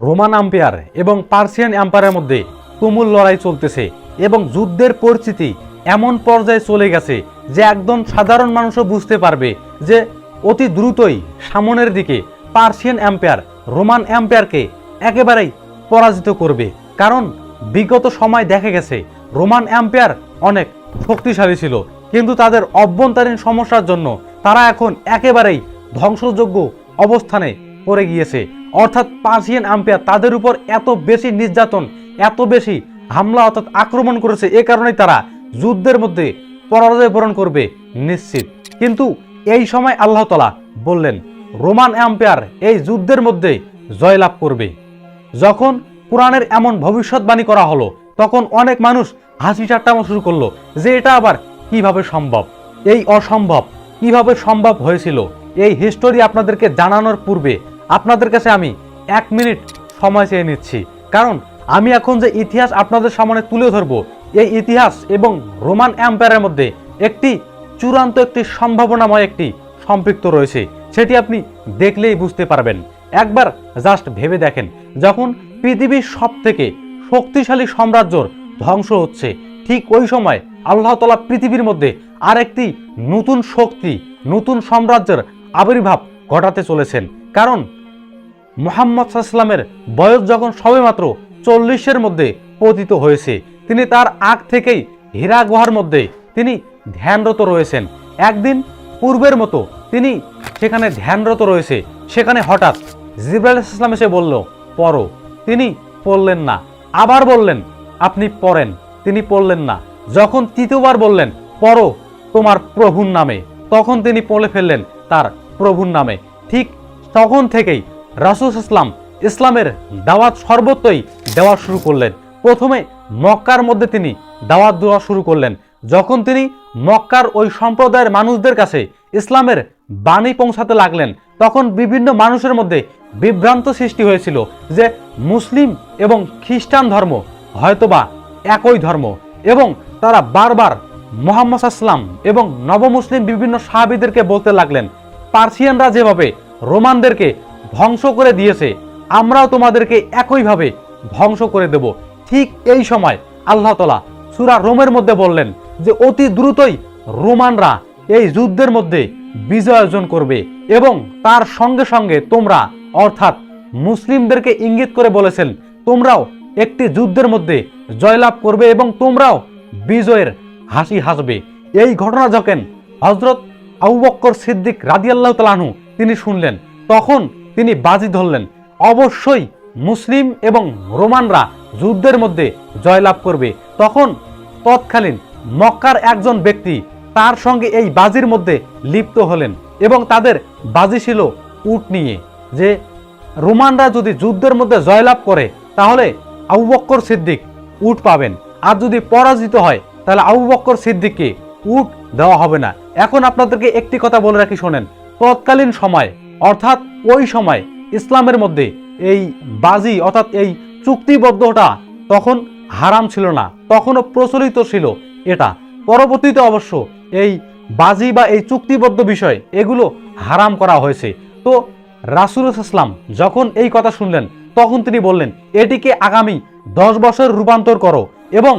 Roman empire এবং Persian এম্পায়ারের মধ্যে তুমুল লড়াই চলতেছে এবং যুদ্ধের পরিস্থিতি এমন পর্যায়ে চলে গেছে যে একদম সাধারণ মানুষও বুঝতে পারবে যে অতি দ্রুতই সামনের দিকে পার্সিয়ান এম্পায়ার, রোমান এম্পায়ারকে একেবারেই পরাজিত করবে। কারণ বিগত সময় দেখা গেছে, রোমান এম্পায়ার অনেক শক্তিশালী ছিল, কিন্তু তাদের অভ্যন্তরীণ সমস্যার জন্য তারা এখন একেবারেই ধ্বংসযোগ্য অবস্থানে পড়ে গিয়েছে। অর্থাৎ পার্সিয়ান আম্পায়ার, তাদের উপর এত বেশি নির্যাতন, এত বেশি হামলা অর্থাৎ আক্রমণ করেছে, এ কারণেই তারা যুদ্ধের মধ্যে পরাজয় বরণ করবে নিশ্চিত। কিন্তু এই সময় আল্লাহ তালা বললেন, রোমান আম্পায়ার এই যুদ্ধের মধ্যে জয়লাভ করবে। যখন কোরআনের এমন ভবিষ্যৎবাণী করা হলো, তখন অনেক মানুষ হাসি ঠাট্টামো শুরু করল যে এটা আবার কীভাবে সম্ভব? এই অসম্ভব কীভাবে সম্ভব হয়েছিল? এই হিস্টোরি আপনাদেরকে জানানোর পূর্বে আপনাদের কাছে আমি এক মিনিট সময় চেয়ে নিচ্ছি। কারণ আমি এখন যে ইতিহাস আপনাদের সামনে তুলে ধরব, এই ইতিহাস এবং রোমান এম্পায়ারের মধ্যে একটি চূড়ান্ত একটি সম্ভাবনাময় একটি সম্পৃক্ত রয়েছে, সেটি আপনি দেখলেই বুঝতে পারবেন। একবার জাস্ট ভেবে দেখেন, যখন পৃথিবীর সব থেকে শক্তিশালী সাম্রাজ্যর ধ্বংস হচ্ছে, ঠিক ওই সময় আল্লাহ তালা পৃথিবীর মধ্যে আরেকটি নতুন শক্তি, নতুন সাম্রাজ্যের আবির্ভাব ঘটাতে চলেছেন। কারণ মোহাম্মদ সাল্লামের বয়স যখন সবেমাত্র চল্লিশের মধ্যে পতিত হয়েছে, তিনি তার আগ থেকেই হীরা গুহার মধ্যে তিনি ধ্যানরত রয়েছেন। একদিন পূর্বের মতো তিনি সেখানে ধ্যানরত রয়েছে। সেখানে হঠাৎ জিব্রাইল ইসলাম এসে বলল, পড়ো। তিনি পড়লেন না। আবার বললেন, আপনি পড়েন। তিনি পড়লেন না। যখন তৃতীয়বার বললেন, পড়ো তোমার প্রভুর নামে, তখন তিনি পড়ে ফেললেন তার প্রভুর নামে। ঠিক তখন থেকেই রাসুল ইসলাম ইসলামের দাওয়াত সর্বত্রই দেওয়া শুরু করলেন। প্রথমে মক্কার মধ্যে তিনি দাওয়াত দেওয়া শুরু করলেন। যখন তিনি মক্কার ওই সম্প্রদায়ের মানুষদের কাছে ইসলামের বাণী পৌঁছাতে লাগলেন, তখন বিভিন্ন মানুষের মধ্যে বিভ্রান্ত সৃষ্টি হয়েছিল যে মুসলিম এবং খ্রিস্টান ধর্ম হয়তোবা একই ধর্ম এবং তারা বারবার মোহাম্মদ আসলাম এবং নবমুসলিম বিভিন্ন সাহাবিদেরকে বলতে লাগলেন, পার্সিয়ানরা যেভাবে রোমানদেরকে ধ্বংস করে দিয়েছে। আমরাও তোমাদেরকে একইভাবে ধ্বংস করে দেব। ঠিক এই সময় আল্লাহ তালা সুরা রোমের মধ্যে বললেন যে, অতি দ্রুতই রোমানরা এই যুদ্ধের মধ্যে বিজয় অর্জন করবে এবং তার সঙ্গে সঙ্গে তোমরা, অর্থাৎ মুসলিমদেরকে ইঙ্গিত করে বলেছেন, তোমরাও একটি যুদ্ধের মধ্যে জয়লাভ করবে এবং তোমরাও বিজয়ের হাসি হাসবে। এই ঘটনা যখন হজরত আউবক্কর বক্কর সিদ্দিক রাদিয়াল্লাহ তালাহু তিনি শুনলেন। তখন তিনি বাজি ধরলেন। অবশ্যই মুসলিম এবং রোমানরা যুদ্ধের মধ্যে জয়লাভ করবে। তখন তৎকালীন মক্কার একজন ব্যক্তি তার সঙ্গে এই বাজির মধ্যে লিপ্ত হলেন এবং তাদের বাজি ছিল উট নিয়ে। যে রোমানরা যদি যুদ্ধের মধ্যে জয়লাভ করে, তাহলে আবু বক্কর সিদ্দিক উট পাবেন। আর যদি পরাজিত হয়, তাহলে আবু বক্কর সিদ্দিককে উট দেওয়া হবে না। এখন আপনাদেরকে একটি কথা বলে রাখি, শোনেন। তৎকালীন সময়, অর্থাৎ ওই সময় ইসলামের মধ্যে এই বাজি, অর্থাৎ এই চুক্তিবদ্ধটা তখন হারাম ছিল না, তখনও প্রচলিত ছিল এটা। পরবর্তীতে অবশ্য এই বাজি বা এই চুক্তিবদ্ধ বিষয়, এগুলো হারাম করা হয়েছে। তো রাসুল ইসলাম যখন এই কথা শুনলেন, তখন তিনি বললেন, এটিকে আগামী দশ বছর রূপান্তর করো এবং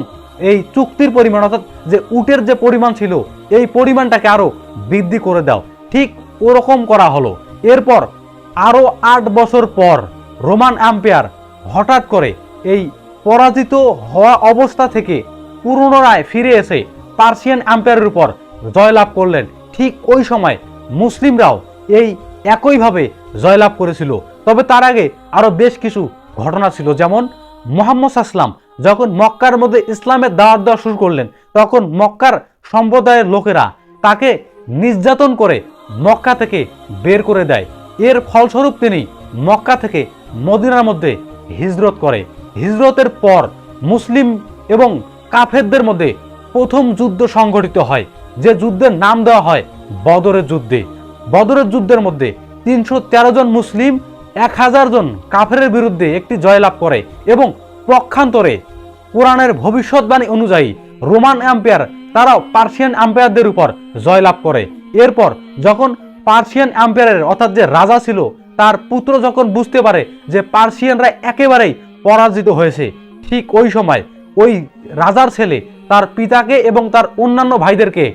এই চুক্তির পরিমাণ, অর্থাৎ যে উটের যে পরিমাণ ছিল, এই পরিমাণটাকে আরও বৃদ্ধি করে দাও। ঠিক ওরকম করা হলো। এরপর আরও আট বছর পর রোমান আম্পায়ার হঠাৎ করে এই পরাজিত হওয়া অবস্থা থেকে পুনরায় ফিরে এসে পার্সিয়ান আম্পায়ারের উপর জয়লাভ করলেন। ঠিক ওই সময় মুসলিমরাও এই একইভাবে জয়লাভ করেছিল। তবে তার আগে আরও বেশ কিছু ঘটনা ছিল। যেমন মোহাম্মদ আসলাম যখন মক্কার মধ্যে ইসলামের দাওয়াত দেওয়া শুরু করলেন, তখন মক্কার সম্প্রদায়ের লোকেরা তাকে নির্যাতন করে মক্কা থেকে বের করে দেয়। এর ফলস্বরূপ তিনি মক্কা থেকে মদিনার মধ্যে হিজরত করে। হিজরতের পর মুসলিম এবং কাফেরদের মধ্যে প্রথম যুদ্ধ সংঘটিত হয়, যে যুদ্ধের নাম দেওয়া হয় বদরের যুদ্ধে। বদরের যুদ্ধের মধ্যে তিনশো তেরো জন মুসলিম, এক হাজার জন কাফের বিরুদ্ধে একটি জয়লাভ করে এবং পক্ষান্তরে কোরআনের ভবিষ্যৎবাণী অনুযায়ী রোমান আম্পায়ার তারাও পার্সিয়ান আম্পায়ারদের উপর জয়লাভ করে। এরপর যখন পার্সিয়ান আম্পায়ারের অর্থাৎ যে রাজা ছিল, তার পুত্র যখন বুঝতে পারে যে পার্সিয়ানরা একেবারেই পরাজিত হয়েছে, ঠিক ওই সময় ওই রাজার ছেলে তার পিতাকে এবং তার অন্যান্য ভাইদেরকে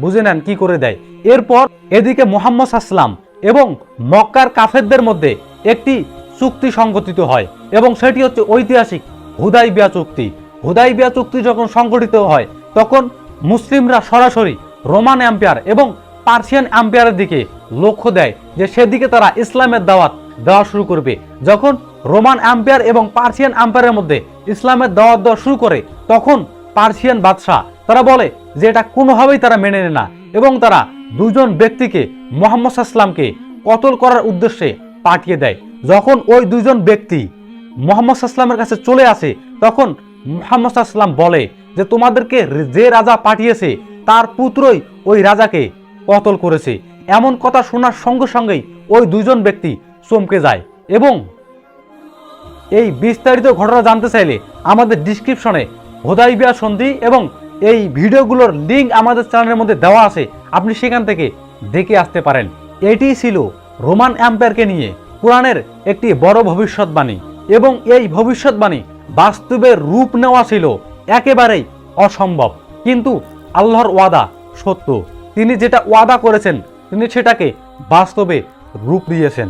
বুঝে নেন কি করে দেয়। এরপর এদিকে মোহাম্মদ আসলাম এবং মক্কার কাফেরদের মধ্যে একটি চুক্তি সংগঠিত হয় এবং সেটি হচ্ছে ঐতিহাসিক হুদাইবিয়া চুক্তি। হুদাইবিয়া চুক্তি যখন সংগঠিত হয়, তখন মুসলিমরা সরাসরি রোমান এম্পায়ার এবং পার্সিয়ান এম্পায়ারের দিকে লক্ষ্য দেয় যে সেদিকে তারা ইসলামের দাওয়াত দেওয়া শুরু করবে। যখন রোমান এম্পায়ার এবং পার্সিয়ান এম্পায়ারের মধ্যে ইসলামের দাওয়াত দেওয়া শুরু করে, তখন পার্সিয়ান বাদশাহ, তারা বলে যে এটা কোনোভাবেই তারা মেনে নেয় না এবং তারা দুজন ব্যক্তিকে মোহাম্মদ আসলামকে কতল করার উদ্দেশ্যে পাঠিয়ে দেয়। যখন ওই দুজন ব্যক্তি মোহাম্মদ আসলামের কাছে চলে আসে, তখন মোহাম্মদ আসলাম বলে যে তোমাদেরকে যে রাজা পাঠিয়েছে, তার পুত্রই ওই রাজাকে কতল করেছে। এমন কথা শোনার সঙ্গে সঙ্গেই ওই দুজন ব্যক্তি চমকে যায় এবং এই বিস্তারিত ঘটনা জানতে চাইলে আমাদের ডিসক্রিপশনে হোদাইবিয়া সন্ধি এবং এই ভিডিওগুলোর লিঙ্ক আমাদের চ্যানেলের মধ্যে দেওয়া আছে। আপনি সেখান থেকে দেখে আসতে পারেন। এটি ছিল রোমান অ্যাম্পায়ারকে নিয়ে কোরআনের একটি বড় ভবিষ্যৎবাণী এবং এই ভবিষ্যৎবাণী বাস্তবে রূপ নেওয়া ছিল একেবারেই অসম্ভব। কিন্তু আল্লাহর ওয়াদা সত্য। তিনি যেটা ওয়াদা করেছেন তিনি সেটাকে বাস্তবে রূপ দিয়েছেন।